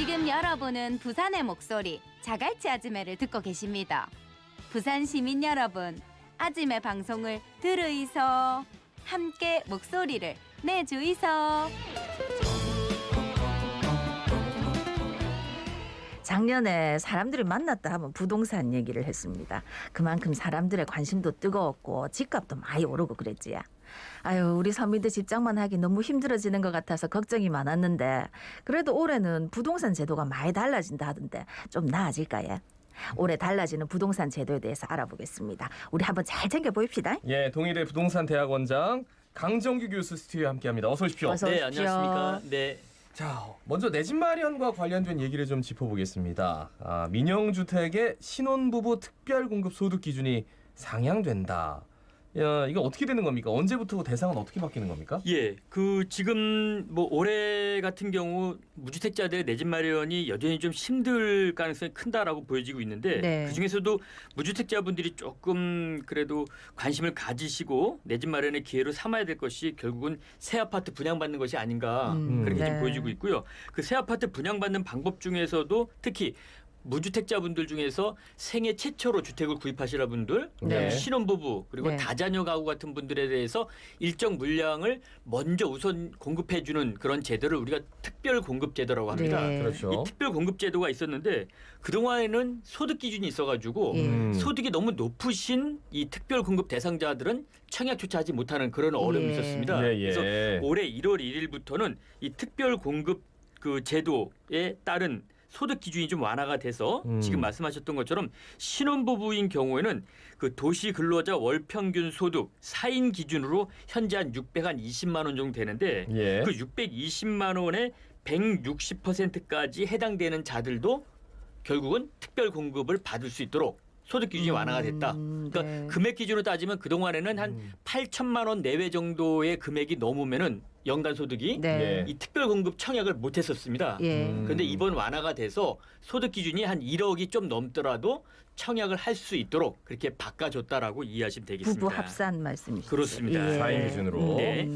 지금 여러분은 부산의 목소리 자갈치 아즈매를 듣고 계십니다. 부산 시민 여러분, 아즈매 방송을 들으이소. 함께 목소리를 내주이소. 작년에 사람들이 만났다 하면 부동산 얘기를 했습니다. 그만큼 사람들의 관심도 뜨거웠고 집값도 많이 오르고 그랬지야. 아유 우리 서민들 집장만 하기 너무 힘들어지는 것 같아서 걱정이 많았는데 그래도 올해는 부동산 제도가 많이 달라진다 하던데 좀 나아질까요? 올해 달라지는 부동산 제도에 대해서 알아보겠습니다. 우리 한번 잘 챙겨 보입시다. 예, 동일대 부동산 대학원장 강정규 교수 스튜디오에 함께합니다. 어서 오십시오. 어서 네, 오십시오. 안녕하십니까. 네. 자, 먼저 내 집 마련과 관련된 얘기를 좀 짚어보겠습니다. 아, 민영주택의 신혼부부 특별공급 소득 기준이 상향된다. 야, 이거 어떻게 되는 겁니까? 언제부터 대상은 어떻게 바뀌는 겁니까? 예, 그 지금 뭐 올해 같은 경우 무주택자들의 내 집 마련이 여전히 좀 힘들 가능성이 큰다라고 보여지고 있는데 네. 그 중에서도 무주택자분들이 조금 그래도 관심을 가지시고 내 집 마련의 기회로 삼아야 될 것이 결국은 새 아파트 분양받는 것이 아닌가 음, 그렇게 네. 좀 보여지고 있고요. 그 새 아파트 분양받는 방법 중에서도 특히 무주택자분들 중에서 생애 최초로 주택을 구입하시라 분들, 네. 신혼부부 그리고 네. 다자녀 가구 같은 분들에 대해서 일정 물량을 먼저 우선 공급해 주는 그런 제도를 우리가 특별 공급 제도라고 합니다. 네. 그렇죠. 이 특별 공급 제도가 있었는데 그 동안에는 소득 기준이 있어 가지고 예. 음. 소득이 너무 높으신 이 특별 공급 대상자들은 청약조차 하지 못하는 그런 어려움이 예. 있었습니다. 예, 예. 그래서 올해 1월 1일부터는 이 특별 공급 그 제도에 따른 소득 기준이 좀 완화가 돼서 음. 지금 말씀하셨던 것처럼 신혼부부인 경우에는 그 도시 근로자 월 평균 소득 4인 기준으로 현재 한 620만 원 정도 되는데 예. 그 620만 원의 160%까지 해당되는 자들도 결국은 특별 공급을 받을 수 있도록 소득 기준이 완화가 됐다. 음, 그러니까 네. 금액 기준으로 따지면 그 동안에는 한 음. 8천만 원 내외 정도의 금액이 넘으면은 연간 소득이 네. 이 특별 공급 청약을 못 했었습니다. 예. 음. 그런데 이번 완화가 돼서 소득 기준이 한 1억이 좀 넘더라도 청약을 할 수 있도록 그렇게 바꿔줬다라고 이해하시면 되겠습니다. 부부 합산 말씀이시죠. 그렇습니다. 사인 기준으로. 네.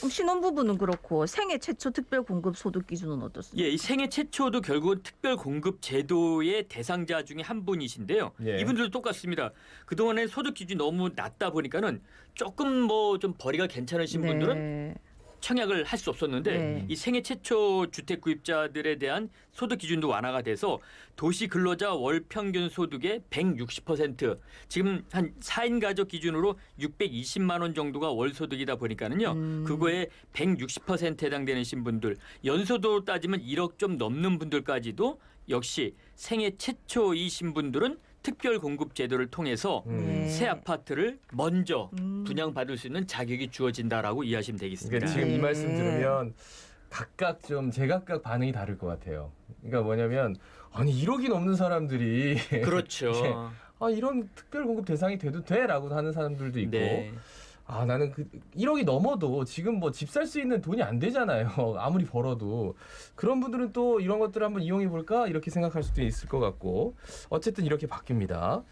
음. 그럼 신혼부부는 그렇고 생애 최초 특별 공급 소득 기준은 어떻습니까? 예, 이 생애 최초도 결국은 특별 공급 제도의 대상자 중에 한 분이신데요. 예. 이분들도 똑같습니다. 그동안에 소득 기준이 너무 낮다 보니까는 조금 뭐 좀 벌이가 괜찮으신 분들은 네. 청약을 할 수 없었는데 네. 이 생애 최초 주택 구입자들에 대한 소득 기준도 완화가 돼서 도시 근로자 월 평균 소득의 160% 지금 한 4인 가족 기준으로 620만 원 정도가 월 소득이다 보니까는요. 음. 그거에 160% 해당되는 신분들 연소도 따지면 1억 좀 넘는 분들까지도 역시 생애 최초이신 분들은 특별 공급 제도를 통해서 음. 네. 새 아파트를 먼저 음. 분양받을 수 있는 자격이 주어진다라고 이해하시면 되겠습니다. 그러니까 지금 이 네. 말씀 들으면 각각 좀 제각각 반응이 다를 것 같아요. 그러니까 뭐냐면 아니 1억이 넘는 사람들이 그렇죠. 예. 아 이런 특별 공급 대상이 돼도 돼라고 하는 사람들도 있고 네. 아 나는 그 1억이 넘어도 지금 뭐 집 살 수 있는 돈이 안 되잖아요. 아무리 벌어도 그런 분들은 또 이런 것들을 한번 이용해 볼까 이렇게 생각할 수도 있을 것 같고 어쨌든 이렇게 바뀝니다.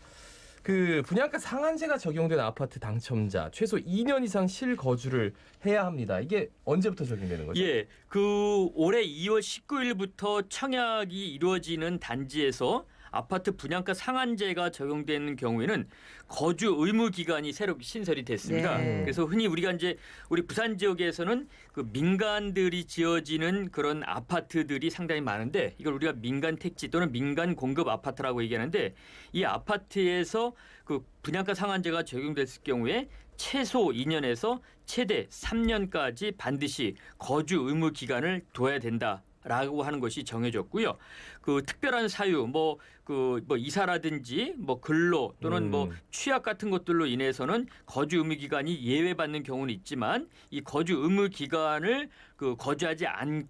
그 분양가 상한제가 적용된 아파트 당첨자 최소 2년 이상 실거주를 해야 합니다. 이게 언제부터 적용되는 거죠? 예, 그 올해 2월 19일부터 청약이 이루어지는 단지에서 아파트 분양가 상한제가 적용되는 경우에는 거주 의무 기간이 새로 신설이 됐습니다. 네. 그래서 흔히 우리가 이제 우리 부산 지역에서는 그 민간들이 지어지는 그런 아파트들이 상당히 많은데 이걸 우리가 민간 택지 또는 민간 공급 아파트라고 얘기하는데 이 아파트에서 그 분양가 상한제가 적용됐을 경우에 최소 2년에서 최대 3년까지 반드시 거주 의무 기간을 둬야 된다. 라고 하는 것이 정해졌고요. 그 특별한 사유, 뭐 그 뭐 이사라든지 뭐 근로 또는 음. 뭐 취약 같은 것들로 인해서는 거주 의무 기간이 예외받는 경우는 있지만 이 거주 의무 기간을 그 거주하지 않을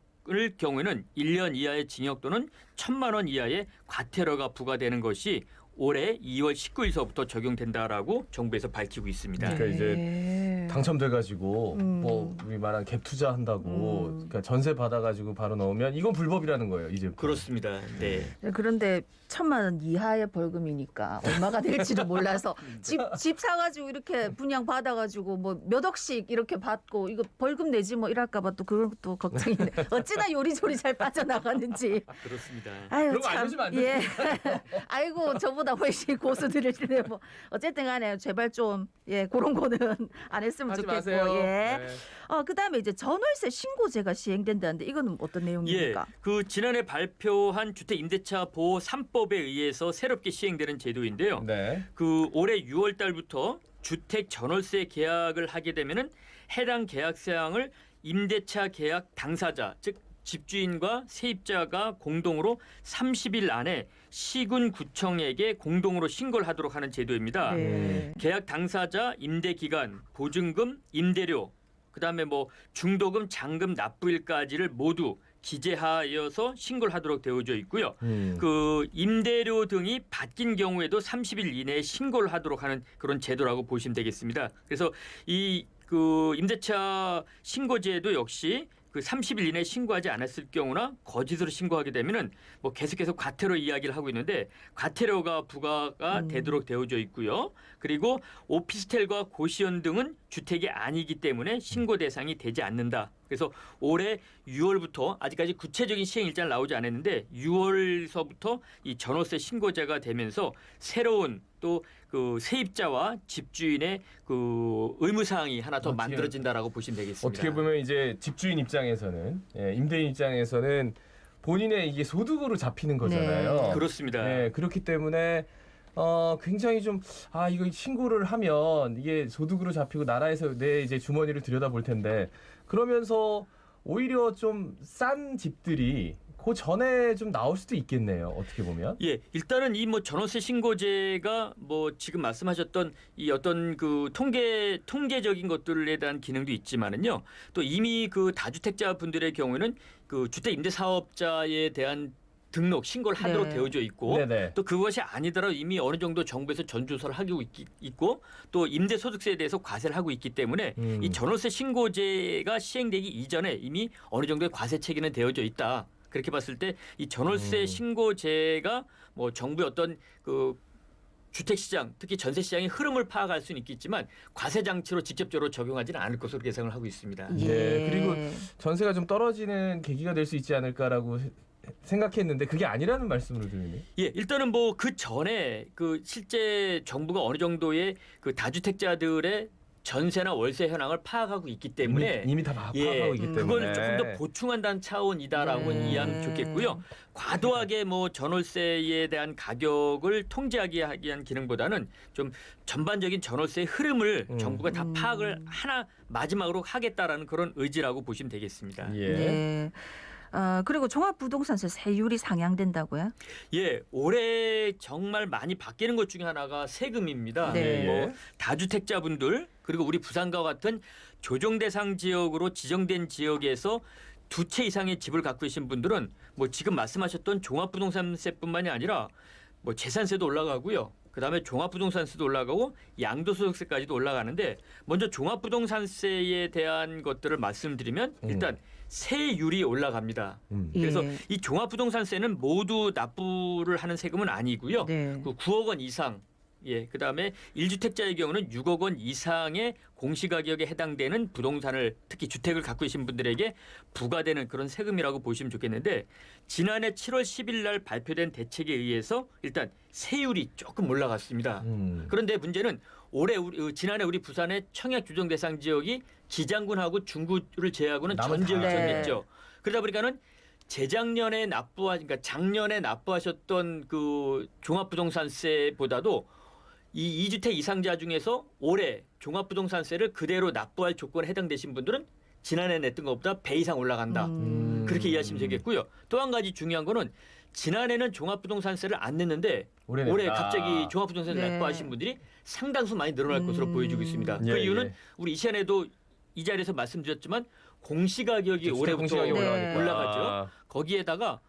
경우에는 1년 이하의 징역 또는 1천만 원 이하의 과태료가 부과되는 것이 올해 2월 19일서부터 적용된다라고 정부에서 밝히고 있습니다. 그러니까 이제 네. 당첨돼가지고 음. 뭐 우리 말한 갭 투자한다고 음. 그러니까 전세 받아가지고 바로 넣으면 이건 불법이라는 거예요 이제. 그렇습니다. 네. 그런데 천만 원 이하의 벌금이니까 얼마가 될지를 몰라서 집 집 사가지고 이렇게 분양 받아가지고 뭐 몇 억씩 이렇게 받고 이거 벌금 내지 뭐 이럴까봐 또 그런 것도 걱정이네. 어찌나 요리조리 잘 빠져나가는지. 그렇습니다. 아유 그런 거 참. 알려주면 안 예. 아이고 저보다 훨씬 고수들이시네 뭐 어쨌든 간에 제발 좀예 그런 거는 안 했으면 하지 좋겠고 마세요. 예. 네. 어 그다음에 이제 전월세 신고제가 시행된다는데 이거는 어떤 예, 내용입니까? 그 지난해 발표한 주택 임대차 보호 3법 에 의해서 새롭게 시행되는 제도인데요. 네. 그 올해 6월 달부터 주택 전월세 계약을 하게 되면은 해당 계약 사항을 임대차 계약 당사자 즉 집주인과 세입자가 공동으로 30일 안에 시군 구청에게 공동으로 신고를 하도록 하는 제도입니다. 네. 계약 당사자 임대 기간, 보증금, 임대료, 그다음에 뭐 중도금, 잔금 납부일까지를 모두 기재하여서 신고를 하도록 되어져 있고요. 음. 그 임대료 등이 바뀐 경우에도 30일 이내에 신고를 하도록 하는 그런 제도라고 보시면 되겠습니다. 그래서 이 그 임대차 신고제도 역시 그 30일 이내에 신고하지 않았을 경우나 거짓으로 신고하게 되면은 뭐 계속해서 과태료 이야기를 하고 있는데 과태료가 부과가 음. 되도록 되어져 있고요. 그리고 오피스텔과 고시원 등은 주택이 아니기 때문에 신고 대상이 되지 않는다. 그래서 올해 6월부터 아직까지 구체적인 시행 일자는 나오지 않았는데 6월서부터 이 전월세 신고제가 되면서 새로운 또 그 세입자와 집주인의 그 의무 사항이 하나 더 어떻게- 만들어진다라고 보시면 되겠습니다. 어떻게 보면 이제 집주인 입장에서는 예, 임대인 입장에서는 본인의 이게 소득으로 잡히는 거잖아요. 네. 그렇습니다. 네, 그렇기 때문에 어 굉장히 좀 아 이거 신고를 하면 이게 소득으로 잡히고 나라에서 내 이제 주머니를 들여다 볼 텐데 그러면서 오히려 좀 싼 집들이 그 전에 좀 나올 수도 있겠네요. 어떻게 보면. 예, 일단은 이 뭐 전월세 신고제가 뭐 지금 말씀하셨던 이 어떤 그 통계 통계적인 것들에 대한 기능도 있지만은요. 또 이미 그 다주택자 분들의 경우에는 그 주택 임대 사업자에 대한 등록 신고를 하도록 네. 되어져 있고 네네. 또 그것이 아니더라도 이미 어느 정도 정부에서 전조서를 하고 있, 있고 또 임대 소득세에 대해서 과세를 하고 있기 때문에 음. 이 전월세 신고제가 시행되기 이전에 이미 어느 정도의 과세 체계는 되어져 있다. 그렇게 봤을 때 이 전월세 음. 신고제가 뭐 정부의 어떤 그 주택 시장, 특히 전세 시장의 흐름을 파악할 수는 있겠지만 과세 장치로 직접적으로 적용하지는 않을 것으로 예상을 하고 있습니다. 예. 네, 그리고 전세가 좀 떨어지는 계기가 될 수 있지 않을까라고 세- 생각했는데 그게 아니라는 말씀으로 들리네. 예, 일단은 뭐 그 전에 그 실제 정부가 어느 정도의 그 다주택자들의 전세나 월세 현황을 파악하고 있기 때문에 이미, 이미 다 파- 예, 파악하고 있기 때문에 그걸 조금 더 보충한다는 차원이다라고 네. 이해하면 좋겠고요. 과도하게 뭐 전월세에 대한 가격을 통제하기 하기 위한 기능보다는 좀 전반적인 전월세의 흐름을 음. 정부가 다 음. 파악을 하나 마지막으로 하겠다라는 그런 의지라고 보시면 되겠습니다. 예. 네. 어, 그리고 종합부동산세 세율이 상향된다고요? 예, 올해 정말 많이 바뀌는 것 중에 하나가 세금입니다. 네. 뭐 다주택자분들 그리고 우리 부산과 같은 조정 대상 지역으로 지정된 지역에서 두 채 이상의 집을 갖고 계신 분들은 뭐 지금 말씀하셨던 종합부동산세뿐만이 아니라 뭐 재산세도 올라가고요. 그다음에 종합부동산세도 올라가고 양도소득세까지도 올라가는데 먼저 종합부동산세에 대한 것들을 말씀드리면 음. 일단 세율이 올라갑니다. 음. 그래서 예. 이 종합부동산세는 모두 납부를 하는 세금은 아니고요. 네. 그 9억 원 이상 예, 그다음에 1주택자의 경우는 6억 원 이상의 공시가격에 해당되는 부동산을 특히 주택을 갖고 계신 분들에게 부과되는 그런 세금이라고 보시면 좋겠는데 지난해 7월 10일 날 발표된 대책에 의해서 일단 세율이 조금 올라갔습니다. 음. 그런데 문제는 올해 우리 어, 지난해 우리 부산의 청약 규정 대상 지역이 기장군하고 중구를 제외하고는 전 지역이 다. 정했죠. 그러다 보니까는 재작년에 납부하 그러니까 작년에 납부하셨던 그 종합부동산세보다도 이 2주택 이상자 중에서 올해 종합부동산세를 그대로 납부할 조건에 해당되신 분들은 지난해 냈던 것보다 배 이상 올라간다. 음. 그렇게 이해하시면 되겠고요. 또 한 가지 중요한 거는 지난해는 종합부동산세를 안 냈는데 올해 올해 냈다. 갑자기 종합부동산세 네. 납부하신 분들이 상당수 많이 늘어날 것으로 음. 보여지고 있습니다. 예, 그 이유는 예. 우리 이 시간에도 이 자리에서 말씀드렸지만 공시가격이 올해부터 공시가격이 네. 올라가죠. 거기에다가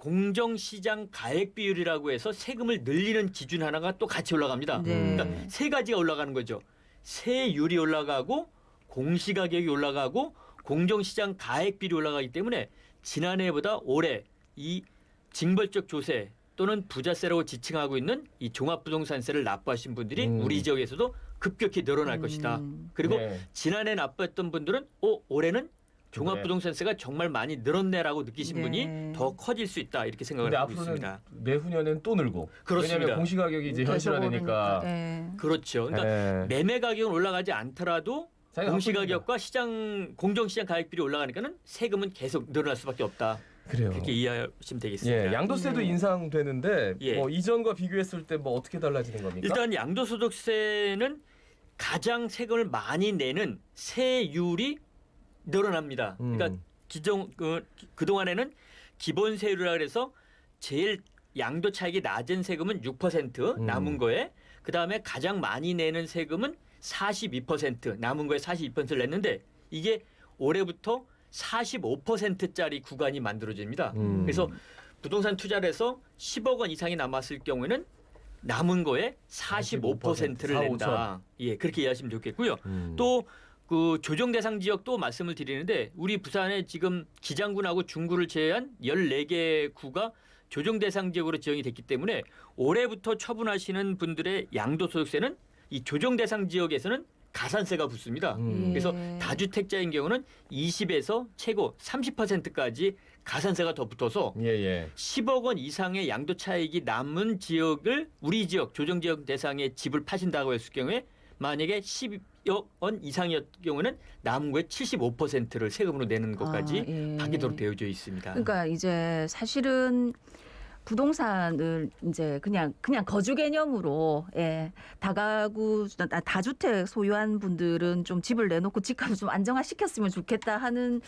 공정시장 가액 비율이라고 해서 세금을 늘리는 기준 하나가 또 같이 올라갑니다. 네. 그러니까 세 가지가 올라가는 거죠. 세율이 올라가고 공시가격이 올라가고 공정시장 가액 비율이 올라가기 때문에 지난해보다 올해 이 징벌적 조세 또는 부자세라고 지칭하고 있는 이 종합부동산세를 납부하신 분들이 음. 우리 지역에서도 급격히 늘어날 것이다. 음. 그리고 네. 지난해 납부했던 분들은 어 올해는 종합부동산세가 정말 많이 늘었네라고 느끼신 네. 분이 더 커질 수 있다 이렇게 생각을 근데 하고 앞으로는 있습니다. 내후년엔 또 늘고. 그렇습니다. 왜냐하면 공시가격이 이제 더 현실화되니까. 오르니까. 예. 그렇죠. 그러니까 예. 매매 가격은 올라가지 않더라도 자기가 공시가격과 시장 공정 시장 가격비율이 올라가니까는 세금은 계속 늘어날 수밖에 없다. 그래요. 그렇게 이해하시면 되겠습니다. 예, 양도세도 네. 인상되는데 예. 뭐 이전과 비교했을 때 뭐 어떻게 달라지는 겁니까? 일단 양도소득세는 가장 세금을 많이 내는 세율이 늘어납니다. 음. 그러니까 기존 그, 그 동안에는 기본 세율이라 그래서 제일 양도 차익이 낮은 세금은 6% 음. 남은 거에 그 다음에 가장 많이 내는 세금은 42% 남은 거에 42%를 냈는데 이게 올해부터 45%짜리 구간이 만들어집니다. 음. 그래서 부동산 투자를 해서 10억 원 이상이 남았을 경우에는 남은 거에 45%를 4, 낸다. 예, 그렇게 이해하시면 좋겠고요. 음. 또 그 조정 대상 지역 또 말씀을 드리는데 우리 부산에 지금 기장군하고 중구를 제외한 14개 구가 조정 대상 지역으로 지정이 됐기 때문에 올해부터 처분하시는 분들의 양도소득세는 이 조정 대상 지역에서는 가산세가 붙습니다. 음. 그래서 예. 다주택자인 경우는 20에서 최고 30%까지 가산세가 더 붙어서 예, 예. 10억 원 이상의 양도 차익이 남은 지역을 우리 지역 조정 지역 대상의 집을 파신다고 했을 경우에 만약에 10억 원 이상이었 경우는 남은 거의 75%를 세금으로 내는 것까지 아, 예. 하기도록 되어져 있습니다. 그러니까 이제 사실은 부동산을 이제 그냥 그냥 거주 개념으로 예 다가구 다- 다주택 소유한 분들은 좀 집을 내놓고 집값을 좀 안정화 시켰으면 좋겠다 하는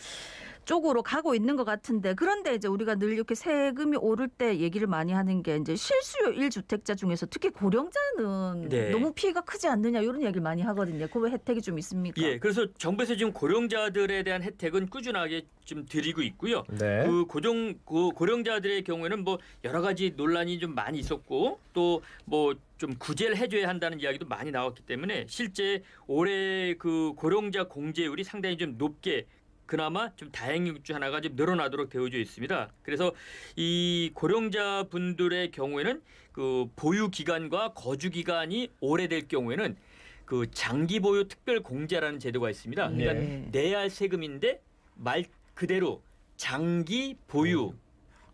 쪽으로 가고 있는 것 같은데 그런데 이제 우리가 늘 이렇게 세금이 오를 때 얘기를 많이 하는 게 이제 실수요 1주택자 중에서 특히 고령자는 네. 너무 피해가 크지 않느냐 이런 얘기를 많이 하거든요. 그 혜택이 좀 있습니까? 예, 그래서 정부에서 지금 고령자들에 대한 혜택은 꾸준하게 좀 드리고 있고요. 네. 그 고정 그 고령자들의 경우에는 뭐 여러 가지 논란이 좀 많이 있었고 또뭐 좀 구제를 해줘야 한다는 이야기도 많이 나왔기 때문에 실제 올해 그 고령자 공제율이 상당히 좀 높게 그나마 좀 다행인 중 하나가 좀 늘어나도록 되어져 있습니다. 그래서 이 고령자 분들의 경우에는 그 보유 기간과 거주 기간이 오래될 경우에는 그 장기 보유 특별 공제라는 제도가 있습니다. 그러니까 예. 내야 할 세금인데 말 그대로 장기 보유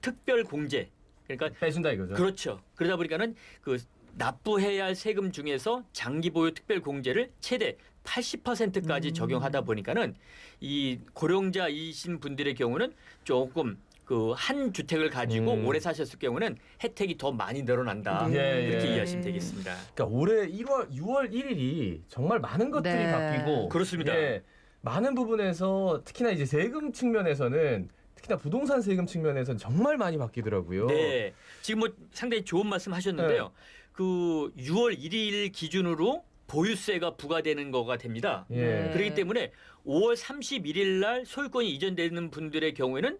특별 공제. 그러니까 빼준다 이거죠. 그렇죠. 그러다 보니까는 그 납부해야 할 세금 중에서 장기 보유 특별 공제를 최대 80%까지 음. 적용하다 보니까는 이 고령자이신 분들의 경우는 조금 그 한 주택을 가지고 음. 오래 사셨을 경우는 혜택이 더 많이 늘어난다. 예, 이렇게 예. 이해하시면 되겠습니다. 그러니까 올해 1월 6월 1일이 정말 많은 것들이 네. 바뀌고 그렇습니다. 예, 많은 부분에서 특히나 이제 세금 측면에서는 특히나 부동산 세금 측면에서는 정말 많이 바뀌더라고요. 네. 지금 뭐 상당히 좋은 말씀 하셨는데요. 네. 그 6월 1일 기준으로 보유세가 부과되는 거가 됩니다. 예. 네. 그렇기 때문에 5월 31일 날 소유권이 이전되는 분들의 경우에는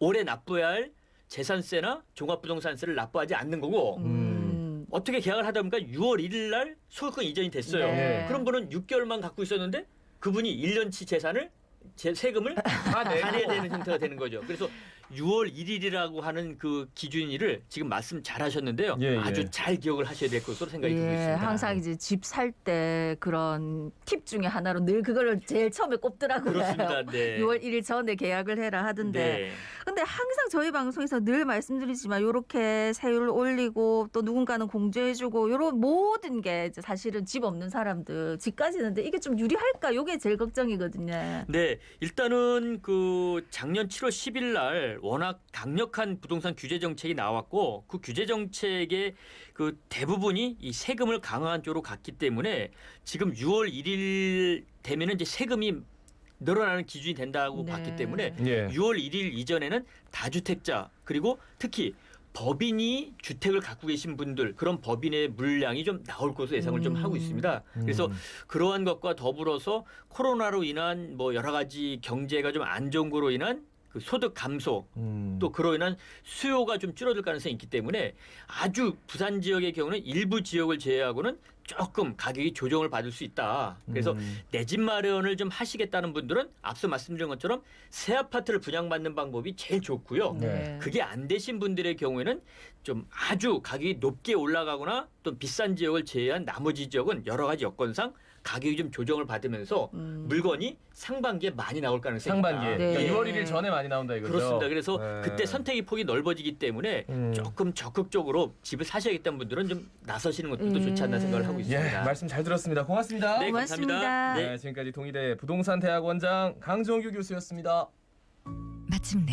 올해 납부해야 할 재산세나 종합부동산세를 납부하지 않는 거고 음. 어떻게 계약을 하다 보니까 6월 1일 날 소유권 이전이 됐어요. 네. 그런 분은 6개월만 갖고 있었는데 그분이 1년치 재산을 제 세금을 다 내고 다 내야 되는 형태가 되는 거죠. 그래서 6월 1일이라고 하는 그 기준일을 지금 말씀 잘 하셨는데요. 예, 예. 아주 잘 기억을 하셔야 될 것으로 생각이 들고 예, 있습니다. 항상 이제 집 살 때 그런 팁 중에 하나로 늘 그거를 제일 처음에 꼽더라고요. 그렇습니다. 네. 6월 1일 전에 계약을 해라 하던데. 네. 근데 항상 저희 방송에서 늘 말씀드리지만 요렇게 세율을 올리고 또 누군가는 공제해주고 요런 모든 게 이제 사실은 집 없는 사람들 집까지 있는데 이게 좀 유리할까? 요게 제일 걱정이거든요. 네, 일단은 그 작년 7월 10일 날 워낙 강력한 부동산 규제 정책이 나왔고 그 규제 정책의 그 대부분이 이 세금을 강화한 쪽으로 갔기 때문에 지금 6월 1일 되면은 이제 세금이 늘어나는 기준이 된다고 네. 봤기 때문에 예. 6월 1일 이전에는 다주택자 그리고 특히 법인이 주택을 갖고 계신 분들 그런 법인의 물량이 좀 나올 것으로 예상을 좀 하고 음. 있습니다. 그래서 음. 그러한 것과 더불어서 코로나로 인한 뭐 여러 가지 경제가 좀 안 좋은 거로 인한 그 소득 감소 음. 또 그로 인한 수요가 좀 줄어들 가능성이 있기 때문에 아주 부산 지역의 경우는 일부 지역을 제외하고는 조금 가격이 조정을 받을 수 있다. 그래서 음. 내집 마련을 좀 하시겠다는 분들은 앞서 말씀드린 것처럼 새 아파트를 분양받는 방법이 제일 좋고요. 네. 그게 안 되신 분들의 경우에는 좀 아주 가격이 높게 올라가거나 또 비싼 지역을 제외한 나머지 지역은 여러 가지 여건상 가격이 좀 조정을 받으면서 음. 물건이 상반기에 많이 나올 가능성이 상반기에 있다. 네. 그러니까 2월 1일 전에 많이 나온다 이거죠. 그렇습니다. 그래서 네. 그때 선택의 폭이 넓어지기 때문에 음. 조금 적극적으로 집을 사셔야겠다는 분들은 좀 나서시는 것도 도 좋지 않나 생각을 하고 예, 있습니다. 말씀 잘 들었습니다. 고맙습니다. 네, 고맙습니다. 감사합니다. 네, 지금까지 동의대 부동산 대학원장 강정규 교수였습니다. 마침내